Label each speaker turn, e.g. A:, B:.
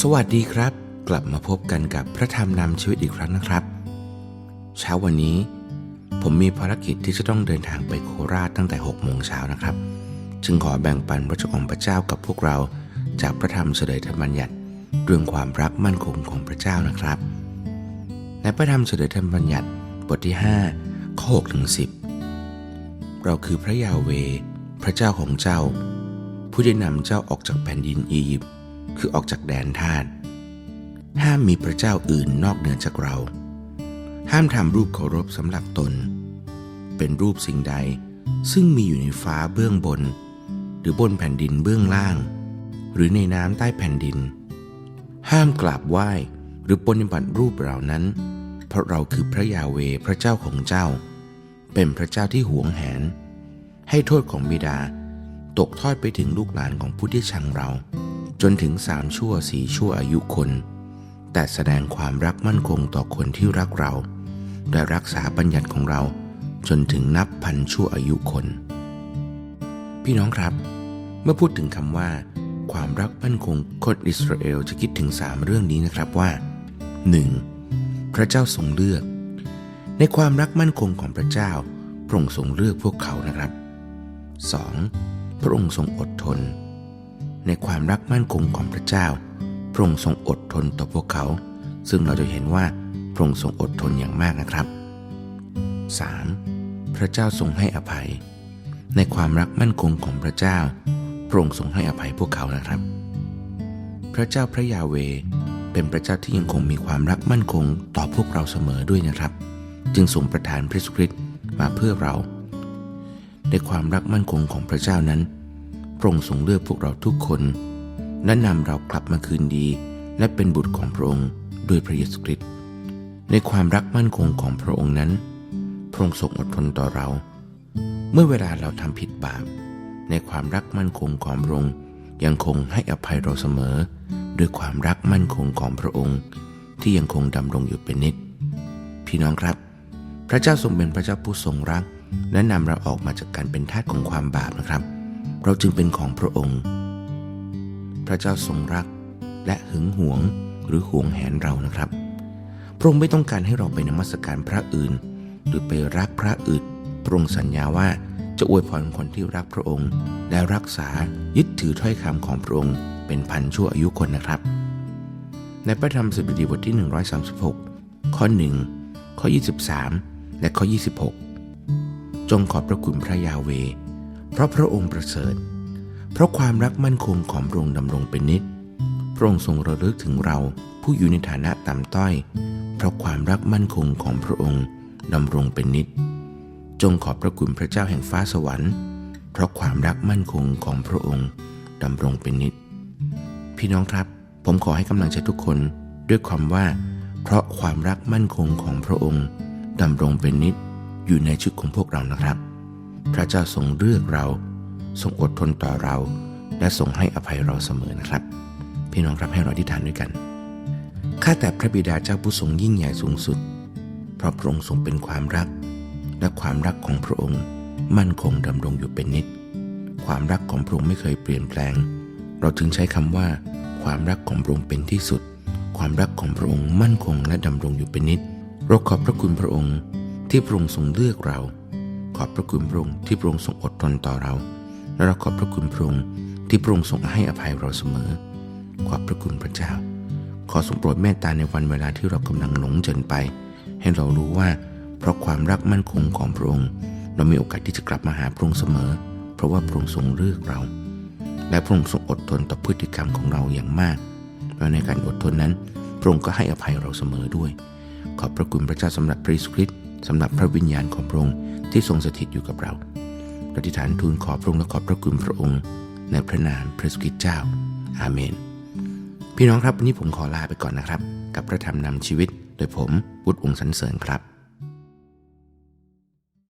A: สวัสดีครับ กลับมาพบกันกับพระธรรมนำชีวิตอีกครั้งนะครับ เช้าวันนี้ ผมมีภารกิจที่จะต้องเดินทางไปโคราชตั้งแต่6โมงเช้านะครับ จึงขอแบ่งปันพระเจ้าของพระเจ้ากับพวกเราจากพระธรรมเสด็จธรรมบัญญัติเรื่องความรักมั่นคงของพระเจ้านะครับ ในพระธรรมเสด็จธรรมบัญญัติบทที่ 5 ข้อ6ถึง10 เราคือพระยาเว พระเจ้าของเจ้า ผู้ได้นำเจ้าออกจากแผ่นดินอียิปต์ คือออกจากแดนทาสห้ามมีพระเจ้าอื่นนอกเหนือจากเรา ห้ามทำรูปเคารพสำหรับตน เป็นรูปสิ่งใดซึ่งมีอยู่ในฟ้าเบื้องบน หรือบนแผ่นดินเบื้องล่าง หรือในน้ำใต้แผ่นดิน ห้ามกราบไหว้หรือปฏิบัติรูปเหล่านั้น เพราะเราคือพระยาเวพระเจ้าของเจ้า เป็นพระเจ้าที่หวงแหน ให้โทษของบิดา ตกทอดไปถึงลูกหลานของผู้ที่ชังเรา จนถึงสามชั่วสี่ชั่วอายุคน แต่แสดงความรักมั่นคงต่อคนที่รักเรา และรักษาบัญญัติของเราจนถึงนับพันชั่วอายุคน พี่น้องครับ เมื่อพูดถึงคำว่า ความรักมั่นคงคนอิสราเอลจะคิดถึงสามเรื่องนี้นะครับว่า 1. พระเจ้าทรงเลือก ในความรักมั่นคงของพระเจ้าพระองค์ทรงเลือกพวกเขานะครับ 2. พระองค์ทรงอดทน ในความรักมั่นคงของพระเจ้า พระองค์ทรงอดทนต่อพวกเขา ซึ่งเราจะเห็นว่าพระองค์ทรงอดทนอย่างมากนะครับ 3. พระเจ้าทรงให้อภัย ในความรักมั่นคงของพระเจ้า พระองค์ทรงให้อภัยพวกเขานะครับ พระเจ้าพระยาเวเป็นพระเจ้าที่ยังคงมีความรักมั่นคงต่อพวกเราเสมอด้วยนะครับ จึงทรงประทานพระสุคริสต์มาเพื่อเรา ในความรักมั่นคงของพระเจ้านั้น ระองค์ทรงเลือกพวกเราทุกคนและนำเรากลับมาคืนดี และเป็นบุตรของพระองค์ด้วยพระเยซูคริสต์ในความรักมั่นคงของพระองค์นั้น พระองค์ทรงอดทนต่อเรา เมื่อเวลาเราทำผิดบาป ในความรักมั่นคงของพระองค์ยังคงให้อภัยเราเสมอ ด้วยความรักมั่นคงของพระองค์ ที่ยังคงดำรงอยู่เป็นนิจ พี่น้องครับ พระเจ้าทรงเป็นพระเจ้าผู้ทรงรัก และนำเราออกมาจากการเป็นทาสของความบาปนะครับ เราจึงเป็นของพระองค์ พระเจ้าทรงรักและหึงหวงหรือหวงแหนเรานะครับ พระองค์ไม่ต้องการให้เราไปนมัสการพระอื่น หรือไปรักพระอื่น พระองค์สัญญาว่าจะอวยพรคนที่รักพระองค์ และรักษายึดถือถ้อยคำของพระองค์เป็นพันชั่วอายุคนนะครับ ในพระธรรมสดุดีบทที่ 136 ข้อ 1 ข้อ 23 และข้อ 26 จงขอบพระคุณพระยาเว เพราะพระองค์ประเสริฐ เพราะความรักมั่นคงของพระองค์ดำรงเป็นนิจพระองค์ทรงระลึกถึงเราผู้อยู่ในฐานะต่ำต้อย เพราะความรักมั่นคงของพระองค์ดำรงเป็นนิจจงขอบพระคุณพระเจ้าแห่งฟ้าสวรรค์ เพราะความรักมั่นคงของพระองค์ดำรงเป็นนิจพี่น้องครับ ผมขอให้กำลังใจทุกคนด้วยความว่า เพราะความรักมั่นคงของพระองค์ดำรงเป็นนิจอยู่ในชีวิตของพวกเรานะครับ พระเจ้าทรงเลือกเรา ทรงอดทนต่อเรา และทรงให้อภัยเราเสมอนะครับ พี่น้องครับให้เราอธิษฐานด้วยกัน ข้าแต่พระบิดาเจ้าผู้ทรงยิ่งใหญ่สูงสุด เพราะพระองค์ทรงเป็นความรัก และความรักของพระองค์มั่นคงดำรงอยู่เป็นนิจ ความรักของพระองค์ไม่เคยเปลี่ยนแปลง เราถึงใช้คำว่า ความรักของพระองค์เป็นที่สุด ความรักของพระองค์มั่นคงและดำรงอยู่เป็นนิจเราขอบพระคุณพระองค์ที่พระองค์ทรงเลือกเรา ขอบพระคุณพระองค์ที่พระองค์ทรงอดทนต่อเรา และเราขอบพระคุณพระองค์ที่พระองค์ทรงให้อภัยเราเสมอ ขอบพระคุณพระเจ้า ขอทรงโปรดเมตตาในวันเวลาที่เรากำลังหลงเจินไป ให้เรารู้ว่า เพราะความรักมั่นคงของพระองค์ เรามีโอกาสที่จะกลับมาหาพระองค์เสมอ เพราะว่าพระองค์ทรงเลือกเรา และพระองค์ทรงอดทนต่อพฤติกรรมของเราอย่างมากและในการอดทนนั้น พระองค์ก็ให้อภัยเราเสมอด้วย ขอบพระคุณพระเจ้าสำหรับพระเยซูคริสต์ สำหรับพระวิญญาณของพระองค์ที่ทรงสถิตอยู่กับเราปฏิฐานทูลขอพระองค์และขอบพระคุณพระองค์ ในพระนามพระสุคิตเจ้า อาเมน พี่น้องครับวันนี้ผมขอลาไปก่อนนะครับ กับพระธรรมนำชีวิต โดยผมวุฒิองค์สันเสริญครับ